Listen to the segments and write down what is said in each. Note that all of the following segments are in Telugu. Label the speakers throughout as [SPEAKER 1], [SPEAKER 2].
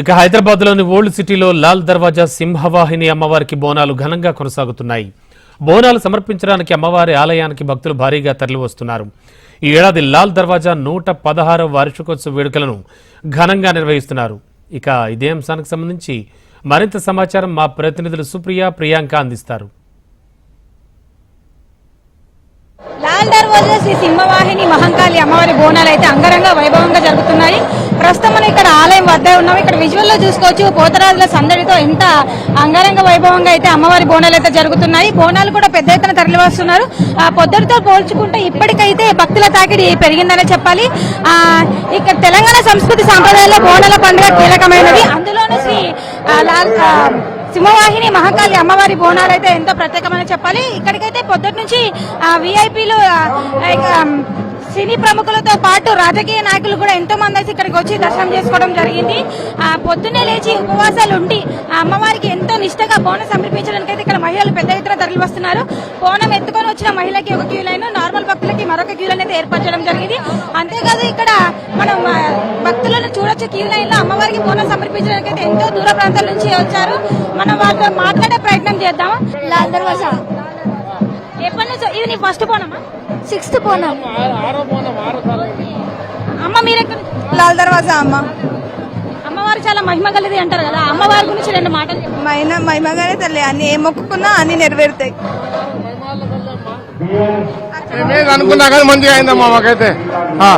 [SPEAKER 1] ఇక హైదరాబాద్లోని ఓల్డ్ సిటీలో లాల్ దర్వాజా సింహవాహిని అమ్మవారికి బోనాలు ఘనంగా కొనసాగుతున్నాయి. బోనాలు సమర్పించడానికి అమ్మవారి ఆలయానికి భక్తులు భారీగా తరలివస్తున్నారు. ఈ ఏడాది లాల్ దర్వాజా నూట పదహారవ వార్షికోత్సవ వేడుకలను ఘనంగా నిర్వహిస్తున్నారు. ఇక ఇదే అంశానికి సంబంధించి మరింత సమాచారం మా ప్రతినిధులు సుప్రియ ప్రియాంక అందిస్తారు.
[SPEAKER 2] లాల్ దర్వాజా శ్రీ సింహవాహిని మహంకాళి అమ్మవారి బోనాలు అయితే అంగరంగ వైభవంగా జరుగుతున్నాయి. ఆలయం వద్ద ఉన్నాం. ఇక్కడ విజువల్లో చూసుకోవచ్చు. పోతరాజుల సందడితో ఎంత అంగరంగ వైభవంగా అయితే అమ్మవారి బోనాలు అయితే జరుగుతున్నాయి. బోనాలు కూడా పెద్ద ఎత్తున తరలివస్తున్నారు. ఆ పొద్దుటితో పోల్చుకుంటే ఇప్పటికైతే భక్తుల తాకిడి పెరిగిందనే చెప్పాలి. ఇక్కడ తెలంగాణ సంస్కృతి సాంప్రదాయాల్లో బోనాల పండుగ కీలకమైనది. అందులోనూ శ్రీ సింహవాహిని మహాకాళి అమ్మవారి బోనాలు అయితే ఎంతో ప్రత్యేకమని చెప్పాలి. ఇక్కడికైతే పొద్దుటి నుంచి విఐపీలు సినీ ప్రముఖులతో పాటు రాజకీయ నాయకులు కూడా ఎంతో మంది అయితే ఇక్కడికి వచ్చి దర్శనం చేసుకోవడం జరిగింది. ఆ పొద్దున్నే లేచి ఉపవాసాలు ఉండి అమ్మవారికి ఎంతో నిష్టగా బోనం సమర్పించడానికి అయితే ఇక్కడ మహిళలు పెద్ద ఎత్తున తరలి వస్తున్నారు. బోనం ఎత్తుకొని వచ్చిన మహిళకి ఒక క్యూ లైన్ నార్మల్ భక్తులకి మరొక క్యూ లైన్ అయితే ఏర్పాటు చేయడం జరిగింది. అంతేకాదు ఇక్కడ మనం భక్తులను చూడొచ్చు క్యూ లైన్లో అమ్మవారికి బోనం సమర్పించడానికి అయితే ఎంతో దూర ప్రాంతాల నుంచి వచ్చారు. మనం వాళ్ళతో మాట్లాడే ప్రయత్నం చేద్దాం ఎప్పటి నుంచి ఇది నీ ఫస్ట్ బోనమా?
[SPEAKER 3] సిక్స్త్ పోనాం?
[SPEAKER 2] అమ్మ మీరెక్కడ?
[SPEAKER 3] లాల్ దర్వాజా అమ్మ.
[SPEAKER 2] అమ్మవారు చాలా మహిమ కలిది అంటారు కదా అమ్మవారి గురించి రెండు మాటలు చెప్పు.
[SPEAKER 3] మైన మహిమగానే తల్లి అన్ని ఏ మొక్కుకున్నా అన్ని నెరవేరుతాయి.
[SPEAKER 4] మేమేది అనుకున్నా కానీ మంచిగా అయిందమ్మా మాకైతే. ఆ,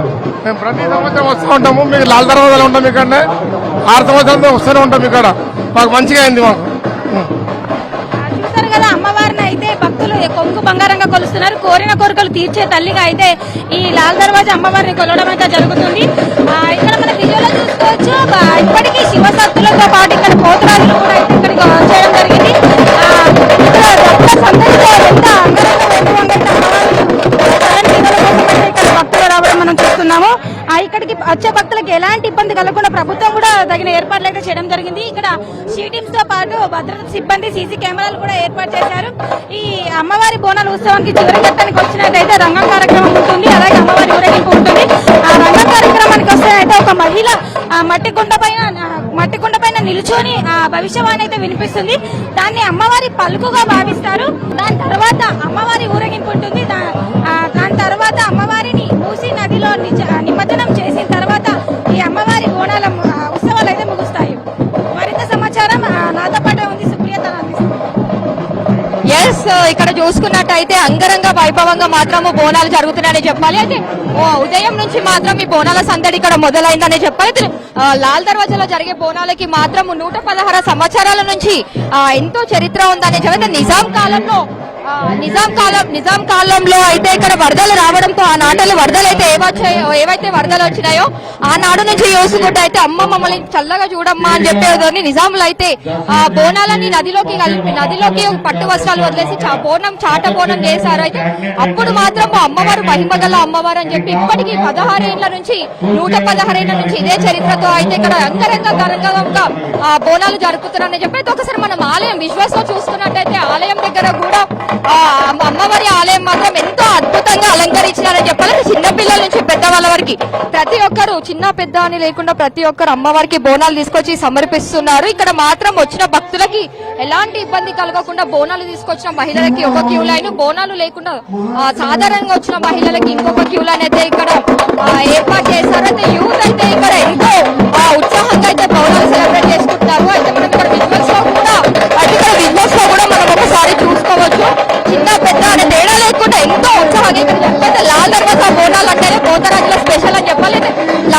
[SPEAKER 4] మేము ప్రతి సంవత్సరం వస్తూ ఉంటాము మీకు లాల్ దర్వాజాలు ఉంటాం ఇక్కడనే ఆరు సంవత్సరాలతో వస్తూనే ఉంటాం ఇక్కడ. మాకు మంచిగా అయింది మాకు.
[SPEAKER 2] ఆ, కదా అయితే భక్తులు కొంగు బంగారంగా కొలుస్తున్నారు. కోరిన కోరికలు తీర్చే తల్లిగా అయితే ఈ లాల్ దర్వాజా అమ్మవారిని కొలవడం అయితే జరుగుతుంది. ఆ, ఇక్కడ మన విజయంలో చూసుకోవచ్చు. ఇప్పటికీ శివశక్తులతో పాటు ఇక్కడ పోతురాజులు కూడా ఇక్కడికి వచ్చే భక్తులకు ఎలాంటి ఇబ్బంది కలగకుండా ప్రభుత్వం కూడా తగిన ఏర్పాట్లు అయితే చేయడం జరిగింది. ఇక్కడ సీటీమ్స్తో పాటు భద్రత సిబ్బంది సీసీ కెమెరాలు కూడా ఏర్పాటు చేశారు. ఈ అమ్మవారి బోనాల ఉత్సవానికి చివరి ఘట్టానికి వచ్చినట్టయితే రంగం కార్యక్రమం ఉంటుంది. అలాగే అమ్మవారి ఊరేగింపు ఉంటుంది. ఆ రంగం కార్యక్రమానికి వస్తే అయితే ఒక మహిళ మట్టి కుండ పైన మట్టి కుండ పైన నిల్చొని ఆ భవిష్యవాణి అయితే వినిపిస్తుంది. దాన్ని అమ్మవారి పలుకుగా భావిస్తారు. దాని తర్వాత అమ్మవారి ఊరేగింపు ఉంటుంది. దాని తర్వాత అమ్మవారిని మూసి నదిలో నిజ-
[SPEAKER 5] ఎస్ ఇక్కడ చూసుకున్నట్టయితే అంగరంగ వైభవంగా మాత్రము బోనాలు జరుగుతున్నాయని చెప్పాలి. అయితే ఓ, ఉదయం నుంచి మాత్రం ఈ బోనాల సందడి ఇక్కడ మొదలైందని చెప్పాలి. లాల్ దర్వాజాలో జరిగే బోనాలకి మాత్రం నూట సంవత్సరాల నుంచి ఎంతో చరిత్ర ఉందని చెప్పి నిజాం కాలంలో నిజాం కాలం నిజాం కాలంలో అయితే ఇక్కడ వరదలు రావడంతో ఆ నాటలు వరదలు అయితే ఏమొచ్చాయో ఏవైతే వరదలు వచ్చినాయో ఆ నుంచి యోసుకుంటే అయితే అమ్మ మమ్మల్ని చల్లగా చూడమ్మా అని చెప్పేదని నిజాములు అయితే ఆ బోనాలని నదిలోకి కలిపి నదిలోకి పట్టు వస్త్రాలు వదిలేసి బోనం చాట బోనం చేశారు అయితే అప్పుడు మాత్రం మా అమ్మవారు మహిమగల అమ్మవారు అని చెప్పి ఇప్పటికీ పదహారేళ్ళ నుంచి నూట పదహారేళ్ళ నుంచి ఇదే చరిత్రతో అయితే ఇక్కడ అంగరంగ గరంగంగా ఆ బోనాలు జరుపుతున్నారని చెప్పి అయితే ఒకసారి మనం ఆలయం విశ్వాసం చూసుకున్నట్టయితే ఆలయం దగ్గర కూడా ఆ అమ్మవారి ఆలయం మాత్రం ఎంతో అద్భుతంగా అలంకరించినారని చెప్పాలి చిన్న పిల్లల నుంచి పెద్దవాళ్ళ వరకు. ప్రతి ఒక్కరు చిన్న పెద్ద అని లేకుండా ప్రతి ఒక్కరు అమ్మవారికి బోనాలు తీసుకొచ్చి సమర్పిస్తున్నారు. ఇక్కడ మాత్రం వచ్చిన భక్తులకి ఎలాంటి ఇబ్బంది కలగకుండా బోనాలు తీసుకొచ్చిన మహిళలకి ఒక క్యూ లైన్. బోనాలు లేకుండా సాధారణంగా వచ్చిన మహిళలకి ఇంకొక క్యూ లైన్ అయితే ఇక్కడ ఏర్పాటు చేశారు. అయితే యూత్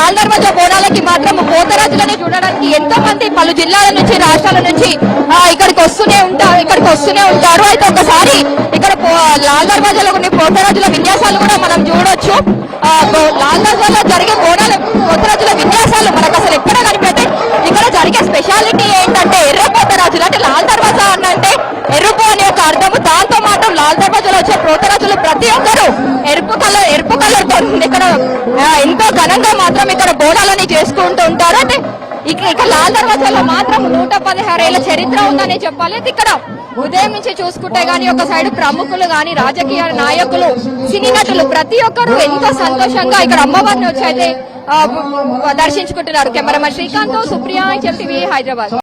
[SPEAKER 5] అయితే మధ్య బోనాలకి మాత్రం పోతరాజులని చూడడానికి ఎంతో మంది పలు జిల్లాల నుంచి రాష్ట్రాల నుంచి ఇక్కడికి వస్తూనే ఉంటారు ఇక్కడికి వస్తూనే ఉంటారు. అయితే ఒకసారి ఇక్కడ పో- లాల్ దర్వాజాలో కొన్ని పోతరాజుల విన్యాసాలు కూడా మనం చూడొచ్చు. లాల్ దర్వాజాలో జరిగే బోనాల పోతరాజుల విన్యాసాలు మనకు అసలు ఎక్కడ కనిపెట్టాయి? ఇక్కడ జరిగే స్పెషాలిటీ ఏంటంటే ఎర్ర పోతరాజులు అంటే లాల్ దర్వాజా అంటే ఎరుపు అనే ఒక అర్థము. దాంతో మాత్రం లాల్ దర్వాజాలో వచ్చే పోతరాజులు ప్రతి ఒక్కరూ ఎరుపు కలర్ ఎరుపు కలర్తో ఇక్కడ ఎంతో ఘనంగా మాత్రం ఇక్కడ బోనాలని చేసుకుంటూ ఉంటారు. అంటే ఇక ఇక లాల్ దర్వాజాలో మాత్రం నూట పదిహారు చరిత్ర ఉందని చెప్పాలి. ఇక్కడ ఉదయం నుంచి చూసుకుంటే గానీ ఒక సైడ్ ప్రముఖులు గాని రాజకీయ నాయకులు సినీ నటులు ప్రతి ఒక్కరు ఎంతో సంతోషంగా ఇక్కడ అమ్మవారిని వచ్చి అయితే దర్శించుకుంటున్నారు. కెమెరామెన్ శ్రీకాంత్ సుప్రియ చెప్పి హైదరాబాద్.